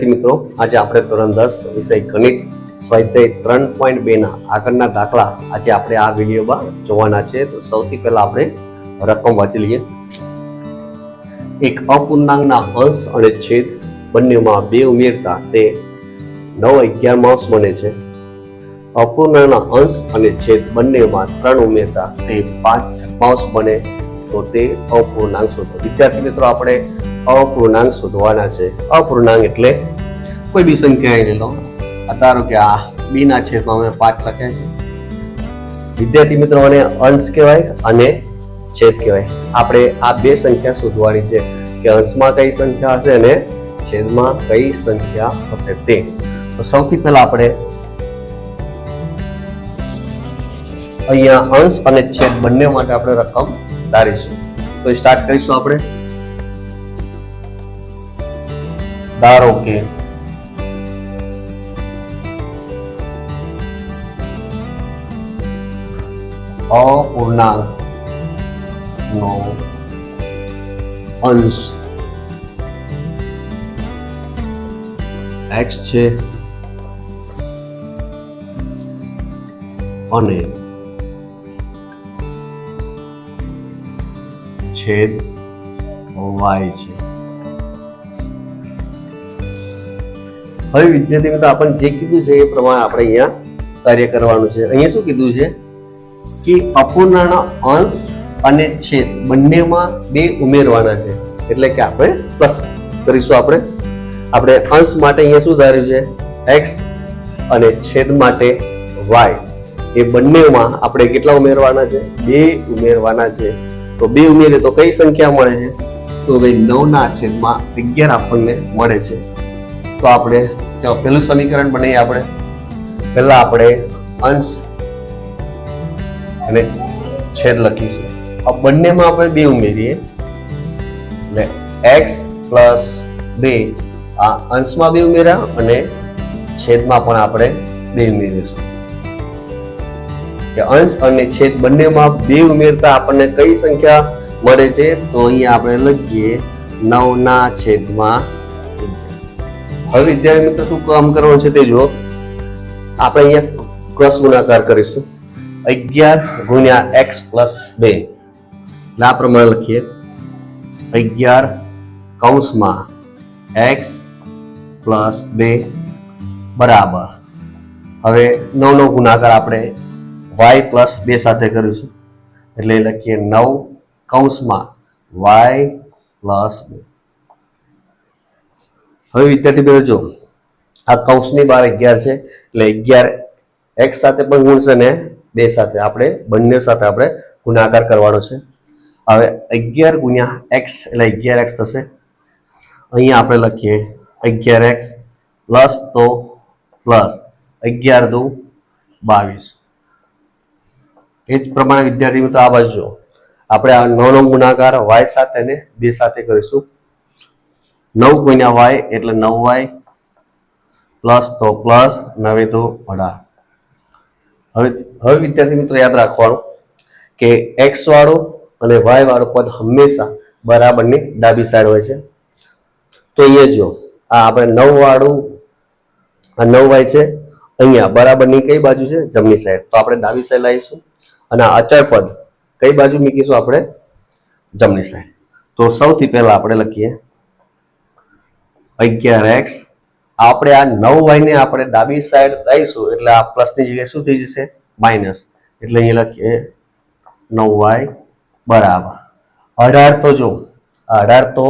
મિત્રો, આજે આપણે ધોરણ દસ વિષય ગણિત સ્વાધ્યાય ત્રણ પોઈન્ટ બે ના આગળના દાખલા આજે આપણે આ વિડીયોમાં જોવાના છે. તો સૌથી પહેલા આપણે રકમ વાંચી લઈએ. એક અપૂર્ણાંકના અંશ અને છેદ બંનેમાં બે ઉમેરતા તે નવ અગિયાર માઉસ બને છે. અપૂર્ણાંકના અંશ અને છેદ બંનેમાં ત્રણ ઉમેરતા તે પાંચ છપ્પાંશ બને. તો તે અપૂર્ણાંક શોધો. વિદ્યાર્થી મિત્રો, આપણે અપૂર્ણાંક શોધવાના છે. અપૂર્ણાંક એટલે કોઈ બી સંખ્યા લઈ લો. ધારો કે આ બી ના છેદમાં અમે પાંચ લખ્યા છે. વિદ્યાર્થી મિત્રો, આને અંશ કહેવાય અને છેદ કહેવાય. આપણે આ બે સંખ્યા શોધવાની છે કે અંશમાં કઈ સંખ્યા હશે અને છેદમાં કઈ સંખ્યા હશે તે. તો સૌથી પહેલા આપણે અહીંયા અંશ અને છેદ બંને માટે આપણે રકમ ધારીશું. તો સ્ટાર્ટ કરીશું આપણે. ધારો કે અપૂર્ણાંક નો અંશ એક્સ છે અને છેદ y છે. હવે વિદ્યાર્થી મિત્રો આપણને જે કીધું છે એ પ્રમાણે આપણે અહીંયા કાર્ય કરવાનું છે. અહીંયા શું કીધું છે? કે અપૂર્ણાંકના અંશ અને છેદ બંનેમાં બે ઉમેરવાના છે. એટલે કે આપણે પ્લસ કરીશું આપણે. આપણે અંશ માટે અહીંયા શું ધાર્યું છે? એક્સ અને છેદ માટે વાય. એ બંનેમાં આપણે કેટલા ઉમેરવાના છે? બે ઉમેરવાના છે. તો બે ઉમેરે તો કઈ સંખ્યા મળે છે? તો ભાઈ નવના છેદમાં અગિયાર આપણને મળે છે. તો આપણે ચાલો પેલું સમીકરણ બનાવીએ આપણે. પહેલા આપણે અંશ અને છેદ લખીશું. આ બંનેમાં આપણે બે ઉમેરીએ. એટલે એક્સ પ્લસ બે આ અંશમાં બે ઉમેર્યા અને છેદમાં પણ આપણે બે ઉમેરીશું કે અંશ અને છેદ બંનેમાં બે ઉમેરતા આપણને કઈ સંખ્યા મળે છે? તો અહીંયા આપણે લખીએ નવના છેદમાં હવે વિદ્યાર્થી મિત્રો શું કામ કરવાનું છે તે જુઓ. આપણે અહીંયા ક્રોસ ગુણાકાર કરીશું. અગિયાર ગુણ્યા એક્સ પ્લસ બે. એટલે આ પ્રમાણે લખીએ. અગિયાર કૌંસમાં એક્સ પ્લસ બે બરાબર. હવે નવ નો ગુણાકાર આપણે વાય પ્લસ બે સાથે કર્યું છે. એટલે લખીએ નવ કૌંસમાં વાય પ્લસ બે. હવે વિદ્યાર્થી મિત્રો જો આ કૌંસની બાર અગિયાર છે, એટલે અગિયાર એક્સ સાથે પણ ગુણશે ને બે સાથે. આપણે બંને સાથે આપણે ગુણાકાર કરવાનો છે. હવે અગિયાર ગુણ્યા એક્સ, એટલે અગિયાર એક્સ થશે. અહીંયા આપણે લખીએ અગિયાર એક્સ પ્લસ તો પ્લસ. અગિયાર દુ બાવીસ. એ જ પ્રમાણે વિદ્યાર્થી મિત્રો આ બાજુ આપણે આ નવ નો ગુણાકાર વાય સાથે ને બે સાથે કરીશું. નવ ગુણ્યા વાય એટલે નવ વાય પ્લસ તો પ્લસ નવે તો અઢાર. હવે હવે વિદ્યાર્થી મિત્રો યાદ રાખવાનું કે એક્સ વાળો અને વાય વાળો પદ હંમેશા બરાબરની ડાબી સાઈડ હોય છે. તો અહીંયા જો આ આપણે નવ વાળું, આ નવ વાય છે. અહીંયા બરાબરની કઈ બાજુ છે? જમણી સાઈડ. તો આપણે ડાબી સાઈડ લાવીશું. અને આ પદ, કઈ બાજુ મૂકીશું આપણે? જમણી સાઈડ તો સૌથી પહેલા આપણે લખીએ. અગિયાર એક્સ. આપણે આ નવ વાયને આપણે ડાબી સાઈડ લઈશું, એટલે આ પ્લસની જગ્યાએ શું થઈ જશે? માઇનસ એટલે અહીંયા લખીએ નવ વાય બરાબર. અઢાર તો જો અઢાર તો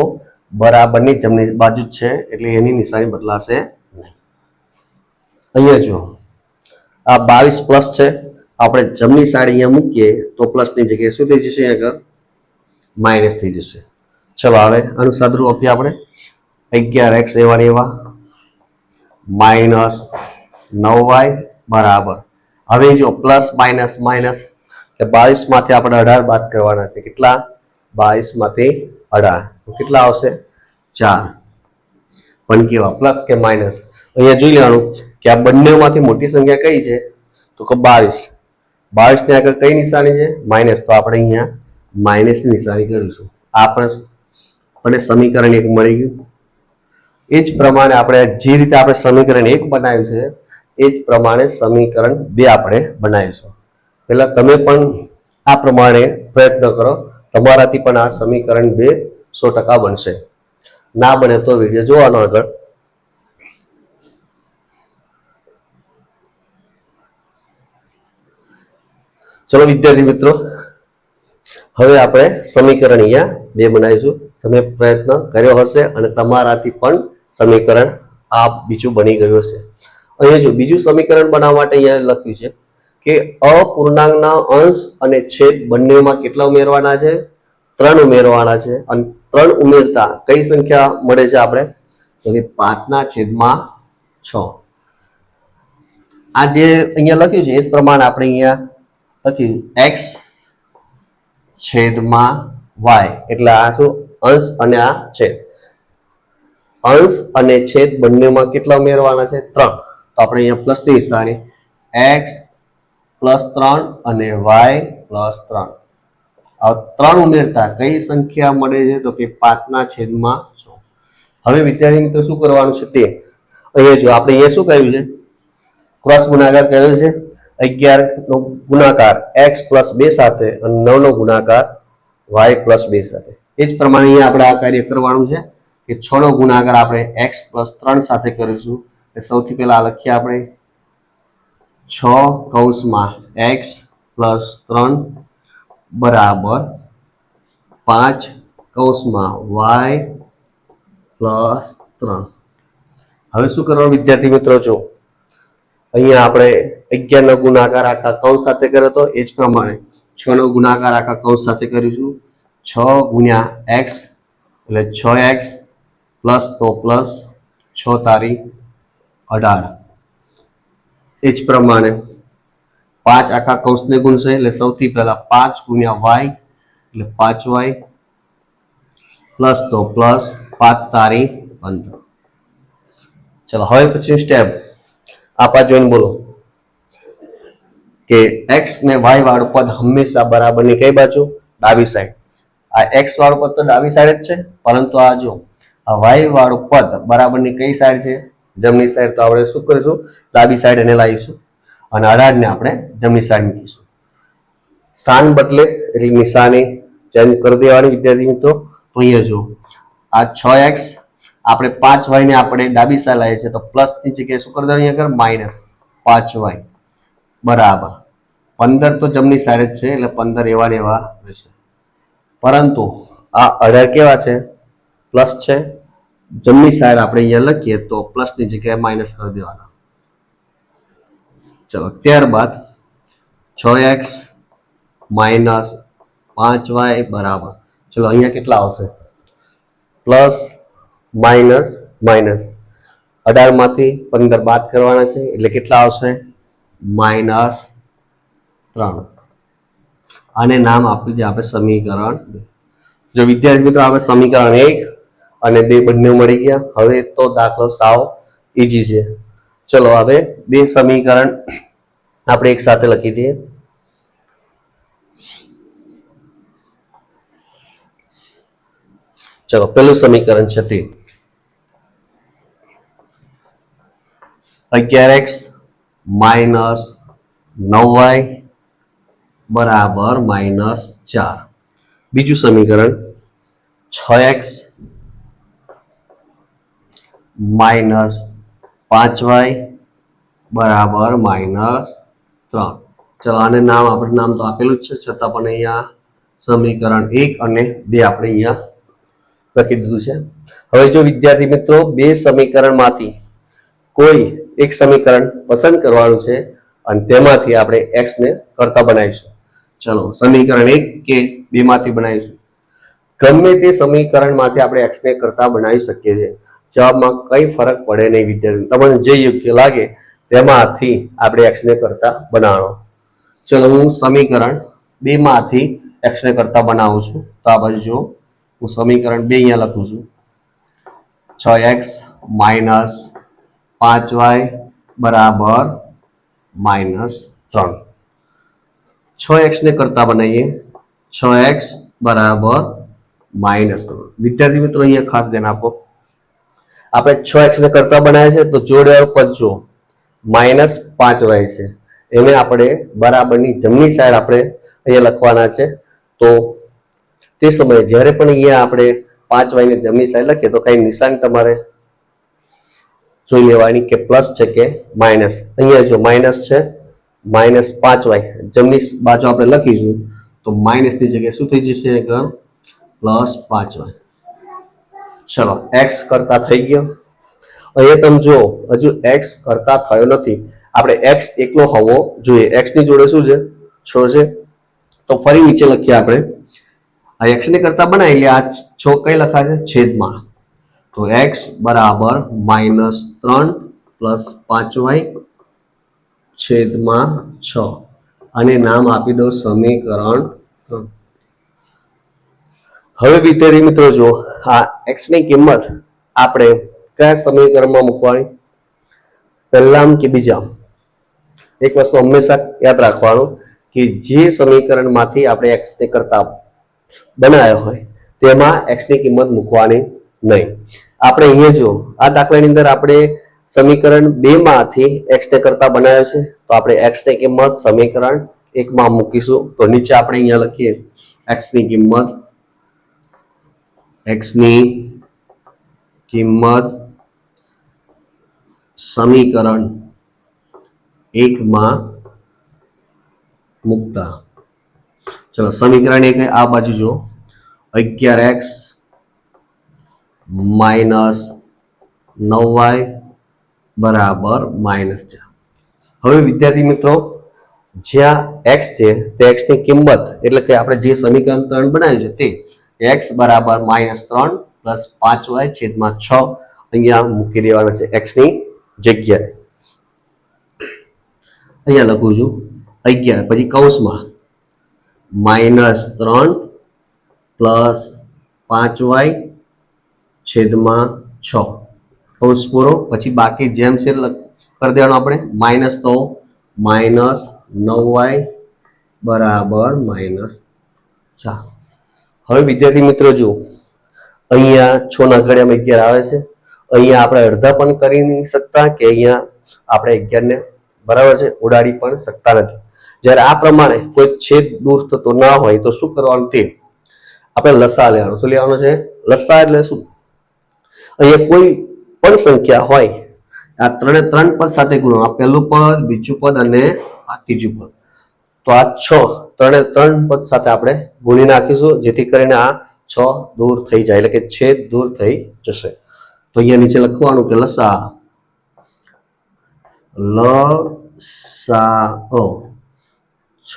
બરાબરની જમણી બાજુ જ છે, એટલે એની નિશાની બદલાશે નહીં. અહીંયા જો, આ બાવીસ પ્લસ છે આપણે જમણી સાઈડ અહીંયા મૂકીએ તો પ્લસની જગ્યાએ શું થઈ જશે આગળ? માઇનસ થઈ જશે. ચલો હવે આનું આપીએ આપણે. અગિયાર એક્સ એવા એવા. માઇનસ નવ વાય બરાબર. હવે જો પ્લસ માઇનસ માઇનસ કે બાવીસમાંથી આપણે અઢાર બાદ કરવાના છે. કેટલા? બાવીસમાંથી અઢાર. કેટલા આવશે? ચાર. પણ કેવા? પ્લસ કે માઇનસ અહીંયા જોઈ લેવાનું કે આ બંનેમાંથી મોટી સંખ્યા કઈ છે? તો કે બાવીસ. બાવીસની આગળ કઈ નિશાની છે? માઇનસ તો આપણે અહીંયા માઇનસની નિશાની કરીશું. આ અને સમીકરણ એક મળી ગયું. એ જ પ્રમાણે આપણે જે રીતે આપણે સમીકરણ એક બનાવ્યું છે, એ જ પ્રમાણે સમીકરણ બે આપણે બનાવીશું. પહેલા તમે પણ આ પ્રમાણે પ્રયત્ન કરો. તમારાથી પણ આ સમીકરણ બે સો ટકા બનશે. ના બને તો વીડિયો જોવાનો આગળ. ચલો વિદ્યાર્થી મિત્રો, હવે આપણે સમીકરણ અહીંયા બે બનાવીશું. તમે પ્રયત્ન કર્યો હશે અને તમારાથી પણ સમીકરણ આ બીજું બની ગયું હશે. અહીંયા જો બીજું સમીકરણ બનાવવા માટે અહીંયા લખ્યું છે કે અપૂર્ણાંકના અંશ અને છેદ બંનેમાં કેટલા ઉમેરવાના છે? ત્રણ ઉમેરવાના છે અને ત્રણ ઉમેરતા કઈ સંખ્યા મળે છે આપણે? તો કે પાંચના છેદમાં છ. આ જે અહીંયા લખ્યું છે એ પ્રમાણે આપણે અહીંયા લખ્યું એક્સ છેદમાં વાય. એટલે આ શું? અંશ અને આ છેદ. અંશ અને છેદ બંનેમાં કેટલા ઉમેરવાના છે? ત્રણ. તો આપણે અહીંયા પ્લસની નિશાની એક્સ પ્લસ ત્રણ અને વાય પ્લસ ત્રણ. આ ત્રણ ઉમેરતા કઈ સંખ્યા મળે છે? તો કે પાંચના છેદમાં છ. હવે વિદ્યાર્થી મિત્રો શું કરવાનું છે તે? અહીંયા જો આપણે અહીંયા શું કહ્યું છે? ક્રોસ ગુણાકાર કર્યો છે. અગિયાર નો ગુણાકાર એક્સ પ્લસ બે સાથે અને નવ નો ગુણાકાર વાય પ્લસ બે સાથે. એ જ પ્રમાણે અહીંયા આપણે આ કાર્ય કરવાનું છે કે છ નો ગુણાકાર આપણે એક્સ પ્લસ ત્રણ સાથે કરીશું. એટલે સૌથી પહેલા આ લખીએ આપણે. છ કૌંસમાં એક્સ પ્લસ ત્રણ બરાબર પાંચ કૌંસમાં વાય પ્લસ ત્રણ. હવે શું કરવાનું વિદ્યાર્થી મિત્રો, જો અહીંયા આપણે અગિયાર નો ગુણાકાર આખા કૌંસ સાથે કર્યો હતો એ જ પ્રમાણે છ નો ગુણાકાર આખા કૌંસ સાથે કરીશું છ. ગુણ્યા એક્સ, એટલે છ એક્સ પ્લસ તો પ્લસ છ તારીખ અઢાર. એ જ પ્રમાણે પાંચ આખા કૌંસને ગુણશે, એટલે સૌથી પહેલા પાંચ ગુણ્યા વાય, એટલે પાંચ વાય પ્લસ તો પ્લસ પાંચ તારીખ પંદર. ચલો, હવે પછી સ્ટેપ. આપા જોઈને બોલો. કે એક્સ ને વાય વાળું પદ હંમેશા બરાબરની કઈ બાજુ? ડાબી સાઈડ આ એક્સ વાળું પદ તો ડાબી સાઈડ જ છે, પરંતુ આ જો, આ વાય વાળું પદ બરાબરની કઈ સાઈડ છે? જમણી સાઈડ તો આપણે શું કરીશું? ડાબી સાઈડ એને લાવીશું. અને અઢારને આપણે જમણી સાઈડ મૂકીશું. સ્થાન બદલે, એટલે નિશાની ચેન્જ કરી દેવાની વિદ્યાર્થી મિત્રો. અહીંયા જો આ છ એક્સ આપણે પાંચ વાય ને આપણે ડાબી સાઈડ લાવીએ છીએ, તો પ્લસની જગ્યાએ શું કરી દેવાની આગળ? માઇનસ પાંચ વાય બરાબર. પંદર તો જમણી સાઈડ જ છે, એટલે પંદર એવા ને એવા રહેશે. પરંતુ આ અઢાર કેવા છે? પ્લસ છે? જમણી સાઈડ આપણે અહીંયા લખીએ તો પ્લસની જગ્યાએ માઇનસ કરી દેવાના. ચલો, ત્યારબાદ છ એક્સ માઇનસ પાંચ વાય બરાબર. ચલો, અહીંયા કેટલા આવશે? Plus, minus minus. અઢારમાંથી પંદર બાદ કરવાના છે, એટલે કેટલા આવશે? માઇનસ ત્રણ. આને નામ આપ્યું છે આપણે સમીકરણ જો વિદ્યાર્થી મિત્રો આપણે સમીકરણ એક અને બે બંને મળી ગયા. હવે તો દાખલો સાવ ઈજી છે. ચલો, હવે બે સમીકરણ આપણે એક સાથે લખી દઈએ. ચલો પેલું સમીકરણ છે તે. અગિયાર એક્સ માઇનસ નવ વાય બરાબર માઇનસ ચાર. બીજું સમીકરણ છ એક્સ માઇનસ પાંચ વાય બરાબર માઇનસ ત્રણ. ચલો, આને નામ, આપણે નામ તો આપેલું જ છે, છતાં પણ અહીંયા સમીકરણ એક અને બે આપણે અહીંયા લખી દીધું છે. હવે જો વિદ્યાર્થી મિત્રો, બે સમીકરણમાંથી કોઈ એક સમીકરણ પસંદ કરવાનું છે અને તેમાંથી આપણે એક્સને કરતા બનાવીશું. ચલો, સમીકરણ એક કે બે માંથી બનાવીશું? ગમે તે સમીકરણમાંથી આપણે એક્સને કરતા બનાવી શકીએ છીએ. જવાબમાં કઈ ફરક પડે નહીં વિદ્યાર્થી. તમને જે યોગ્ય લાગે તેમાંથી આપણે એક્સ ને કરતા બનાવો. ચલો, હું સમીકરણ બે માંથી x ને કરતા બનાવું છું. તો આ બાજુ જો હું સમીકરણ બે અહીંયા લખું છું. છ એક્સ માઇનસ પાંચ વાય બરાબર માઇનસ ત્રણ. છ એક્સને કરતા બનાવીએ. છ એક્સ બરાબર માઇનસ ત્રણ. વિદ્યાર્થી મિત્રો, અહીંયા ખાસ ધ્યાન આપો. આપણે છ એક્સને કરતા બનાવ્યા છે, તો જોડે પદ જો માઇનસ પાંચ વાય છે. એને આપણે બરાબરની જમણી સાઈડ આપણે અહીંયા લખવાના છે. તો તે સમયે જ્યારે પણ અહીંયા આપણે પાંચ વાયને જમણી સાઈડ લખીએ, તો કંઈ નિશાન તમારે જોઈ લેવાની કે પ્લસ છે કે માઇનસ? અહીંયા જો માઇનસ છે, માઇનસ પાંચ વાય. જમણી બાજુ આપણે લખીશું, તો માઇનસની જગ્યાએ શું થઈ જશે આગળ? પ્લસ પાંચ વાય. ચલો એક્સ કરતા થઈ ગયો. અહીંયા તમે જો હજુ એક્સ કરતા થયો નથી. આપણે એક્સ એકલો હોવો જોઈએ. એક્સની જોડે શું છે? છ છે. તો ફરી નીચે લખીએ આપણે. આ એક્સ ને કરતા બનાવી આ છ કઈ લખાશે? છેદમાં. તો એક્સ બરાબર માઇનસ ત્રણ પ્લસ પાંચ વાય છેદમાં છ. અને નામ આપી દો સમીકરણ હવે વિદ્યાર્થી મિત્રો જો આ એક્સની કિંમત આપણે કયા સમીકરણમાં મૂકવાની? પહેલામ કે બીજા? એક વસ્તુ હંમેશા યાદ રાખવાનું કે જે સમીકરણમાંથી આપણે એક્સને કરતા બનાવ્યો હોય તેમાં એક્સની કિંમત મૂકવાની નહીં. આપણે અહીંયા જો આ દાખલાની અંદર આપણે સમીકરણ બે માંથી એક્સ ને કરતા બનાવ્યો છે. તો આપણે એક્સની કિંમત સમીકરણ એકમાં મૂકીશું. તો નીચે આપણે અહીંયા લખીએ એક્સની કિંમત એક્સની કિંમત સમીકરણ એકમાં મૂકતા. ચલો, સમીકરણ એક, આ બાજુ જો અગિયાર એક્સ માઇનસ નવ વાય બરાબર માઇનસ ચાર. હવે વિદ્યાર્થી મિત્રો, જ્યાં એક્સ છે, તે એક્સની કિંમત, એટલે કે આપણે જે સમીકરણ ત્રણ બનાવ્યું છે, તે એક્સ બરાબર માઇનસ ત્રણ પ્લસ પાંચ વાય છેદમાં છ અહીંયા મૂકી દેવાના છે એક્સની જગ્યાએ. અહીંયા લખું છું, અગિયાર, પછી કૌંસમાં માઇનસ ત્રણ પ્લસ પાંચ વાય છેદમાં છ. કૌંસ પૂરો. પછી બાકી જેમ છે કરી દેવાનું આપણે. માઇનસ તો માઇનસ નવ વાય બરાબર માઇનસ ચાર. હવે વિદ્યાર્થી મિત્રો જુઓ. અહીંયા છ ના ઘડિયામાં અગિયાર આવે છે. અહીંયા આપણે અડધા પણ કરી નહીં શકતા કે અહીંયા આપણે અગિયારને બરાબર છે. ઉડાડી પણ શકતા નથી. જ્યારે આ પ્રમાણે કોઈ છેદ દૂર થતો ના હોય તો શું કરવાનું? તે આપણે લસા લેવાનું. શું લેવાનું છે? લસા એટલે શું? અહીંયા કોઈ પણ સંખ્યા હોય. આ ત્રણે ત્રણ પદ સાથે ગુણો. આ પહેલું પદ, બીજું પદ અને આ ત્રીજું પદ. તો આ છ ત્રણે ત્રણ પદ સાથે આપણે ગુણી નાખીશું, જેથી કરીને આ છ દૂર થઈ જાય. એટલે કે છેદ દૂર થઈ જશે. તો અહીંયા નીચે લખવાનું કે લસા લ સા છ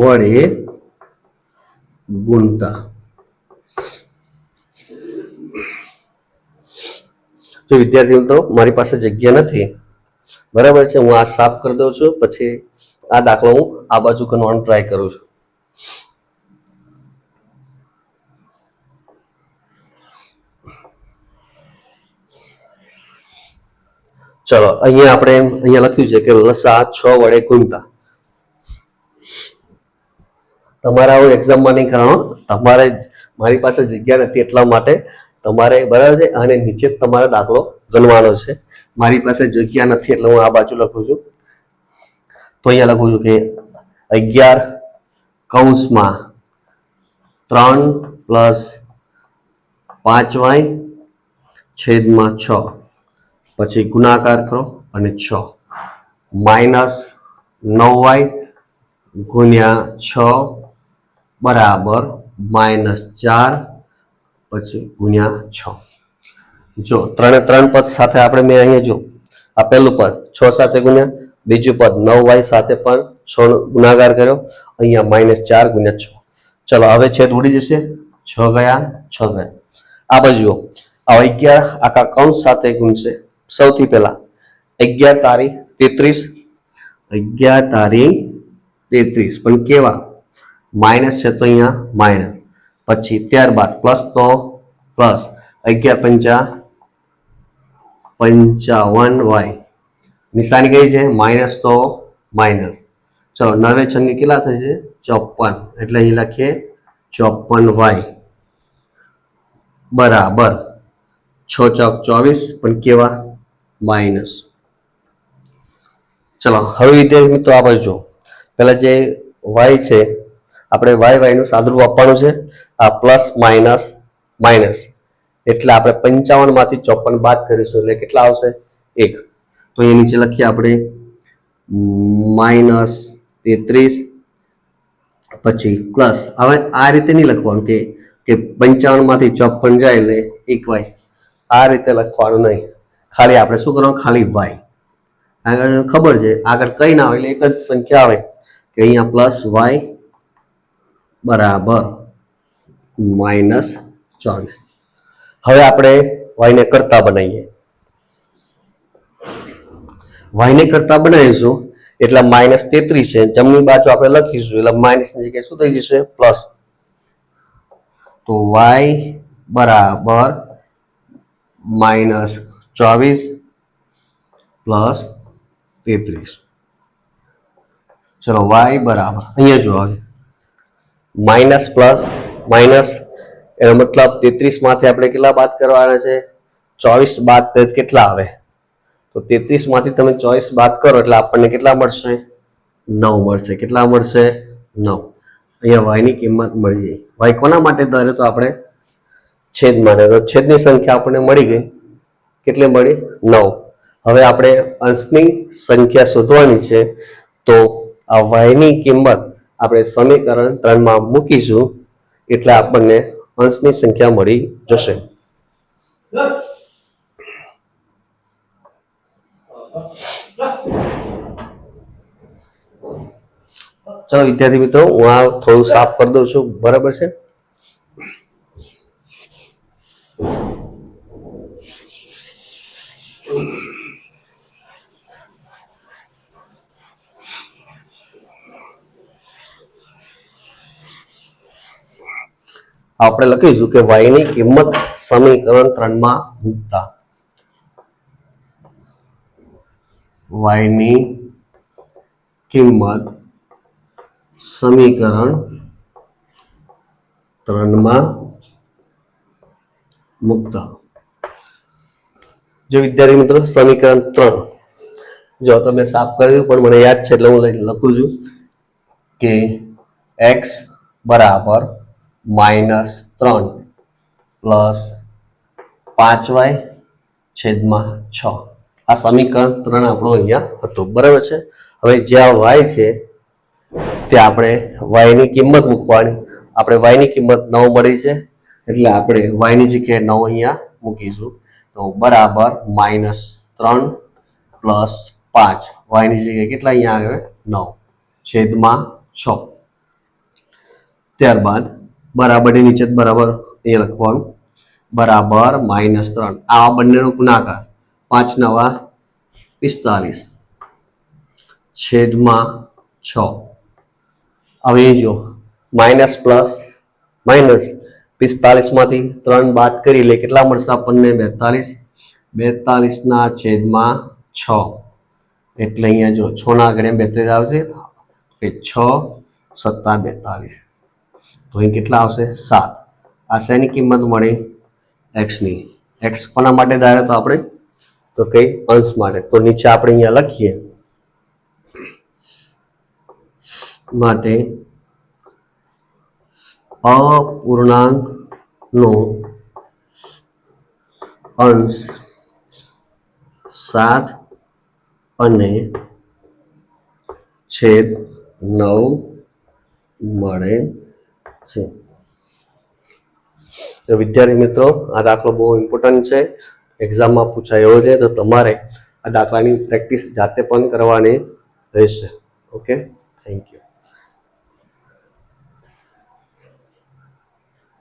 વડે ગુણતા. જો વિદ્યાર્થી મિત્રો મારી પાસે જગ્યા નથી. બરાબર છે, હું આ સાફ કરી દઉં છું, પછી આ દાખલો હું આ બાજુ કરવાનો ટ્રાય કરું છું. ચલો, અહીંયા આપણે અહીંયા લખ્યું છે કે લસા છ વડે ગુણતા. તમારા એક્ઝામમાં નહીં કરવાનો. તમારે મારી પાસે જગ્યા નથી એટલા માટે તમારે બરાબર છે? અને નીચે તમારો દાખલો ગણવાનો છે. મારી પાસે જગ્યા નથી એટલે હું આ બાજુ લખું છું. તો અહીંયા લખું છું કે અગિયાર કૌંસમાં ત્રણ પ્લસ પાંચ વાય છેદમાં છ. પછી ગુણાકાર કરો અને છ. માઇનસ નવ વાય ગુણ્યા છ બરાબર માઇનસ ચાર પછી ગુણ્યા છ. જો ત્રણે ત્રણ પદ સાથે આપણે મેં અહીંયા જો, આ પહેલું પદ, છ સાથે ગુણ્યા, બીજું પદ, નવ વાય સાથે પણ છ ગુણાકાર કર્યો, અહીંયા માઇનસ ચાર ગુણ્યા છ. ચલો, હવે છેદ ઉડી જશે, છ ગયા છ ગયા. આ બાજુ આ અગિયાર આખા કૌંસ સાથે ગુણશે. સૌથી પહેલા, અગિયાર તારીખ તેત્રીસ, અગિયાર તારીખ તેત્રીસ. પણ કેવા? માઇનસ છે તો અહીંયા માઇનસ પછી ત્યારબાદ પ્લસ તો પ્લસ અગિયાર પંચા પંચાવન વાય નિશાની કઈ છે? માઇનસ તો માઇનસ ચલો, નવે છંગી કેટલા થશે ચોપન. એટલે અહીં લખીએ ચોપન વાય બરાબર. છ ચોક ચોવીસ, પણ કેવા? માઇનસ ચલો, હવે વિદ્યાર્થી મિત્રો, આ બાજુ પહેલા જે વાય છે આપણે વાય વાયનું સાદુરૂપ આપવાનું છે. આ પ્લસ માઇનસ માઇનસ એટલે આપણે પંચાવનમાંથી ચોપન બાદ કરીશું એટલે કેટલા આવશે? એક. તો એ નીચે લખીએ આપણે માઇનસ તેત્રીસ, પછી પ્લસ હવે આ રીતે નહીં લખવાનું કે કે પંચાવનમાંથી ચોપન જાય એટલે એક વાય આ રીતે લખવાનું નહીં. ખાલી આપણે શું કરવાનું? ખાલી વાય આગળ ખબર છે, આગળ કઈ ના આવે એટલે એક જ સંખ્યા આવે. કે અહીંયા પ્લસ વાય બરાબર. માઇનસ ચોવીસ. હવે આપણે વાયને કરતા બનાવીએ. વાયને કરતા બનાવીશું એટલે માઇનસ તેત્રીસ છે. જમણી બાજુ આપણે લખીશું એટલે માઇનસની જગ્યાએ શું થઈ જશે? પ્લસ. તો વાય બરાબર માઇનસ ચોવીસ પ્લસ તેત્રીસ. ચલો વાય બરાબર. અહીંયા જો હવે. માઇનસ પ્લસ, માઇનસ, એનો મતલબ તેત્રીસમાંથી આપણે કેટલા બાદ કરવાના છે? ચોવીસ બાદ કેટલા આવે? તો તેત્રીસમાંથી તમે ચોવીસ બાદ કરો એટલે આપણને કેટલા મળશે? નવ મળશે. કેટલા મળશે? નવ. અહીંયા વાયની કિંમત મળી ગઈ. વાય કોના માટે ધારે તો આપણે? છેદ માટે. તો છેદની સંખ્યા આપણને મળી ગઈ. કેટલી મળી? નવ. હવે આપણે અંશની સંખ્યા શોધવાની છે. તો આ વાયની કિંમત આપણે સમીકરણ ત્રણમાં મૂકીશું, એટલે આપણને અંશની સંખ્યા મળી જશે. ચલો વિદ્યાર્થી મિત્રો, હું આ થોડું સાફ કરી દઉં છું. બરાબર છે? આપણે લખીશું કે વાયની કિંમત સમીકરણ ત્રણમાં મૂકતા. વાયની કિંમત સમીકરણ ત્રણમાં મૂકતા. જો વિદ્યાર્થી મિત્રો, સમીકરણ ત્રણ. જો તમે સાફ કરી પણ મને યાદ છે એટલે હું લખું છું કે એક્સ બરાબર માઇનસ ત્રણ પ્લસ પાંચ વાય છેદમાં છ. આ સમીકરણ ત્રણ આપણું અહીંયા હતું. બરાબર છે? હવે જ્યાં વાય છે, ત્યાં આપણે વાયની કિંમત મૂકવાની. આપણે વાયની કિંમત નવ મળી છે, એટલે આપણે વાયની જગ્યાએ નવ અહીંયા મૂકીશું. તો બરાબર માઇનસ ત્રણ પ્લસ પાંચ. વાયની જગ્યાએ કેટલા અહીંયા આવે? નવ. છેદમાં છ. ત્યારબાદ બરાબરની નીચે બરાબર એ લખવાનું. બરાબર માઇનસ ત્રણ. આવા બંનેનો ગુણાકાર. પાંચ નવા પિસ્તાલીસ. છેદમાં છ. હવે જો માઇનસ પ્લસ માઇનસ પિસ્તાલીસમાંથી ત્રણ બાદ કરી લે, કેટલા મળશે આપણને? બેતાલીસ. બેતાલીસના છેદમાં છ. એટલે અહીંયા જો છના આગળ બેતાલીસ આવશે. છ સત્તા બેતાલીસ. તો અહીં કેટલા આવશે? સાત. આ શેની કિંમત મળી? એક્સની એક્સ કોના માટે ધારે તો આપણે? તો કઈ અંશ માટે. તો નીચે આપણે અહીંયા લખીએ. માટે અપૂર્ણાંકનો અંશ સાત અને છેદ નવ મળે છે. તો વિદ્યાર્થી મિત્રો, આ દાખલો બહુ ઇમ્પોર્ટન્ટ છે. એક્ઝામમાં પૂછાય એવો છે, તો તમારે આ દાખલાની પ્રેક્ટિસ જાતે પણ કરવાની રહેશે. Okay thank you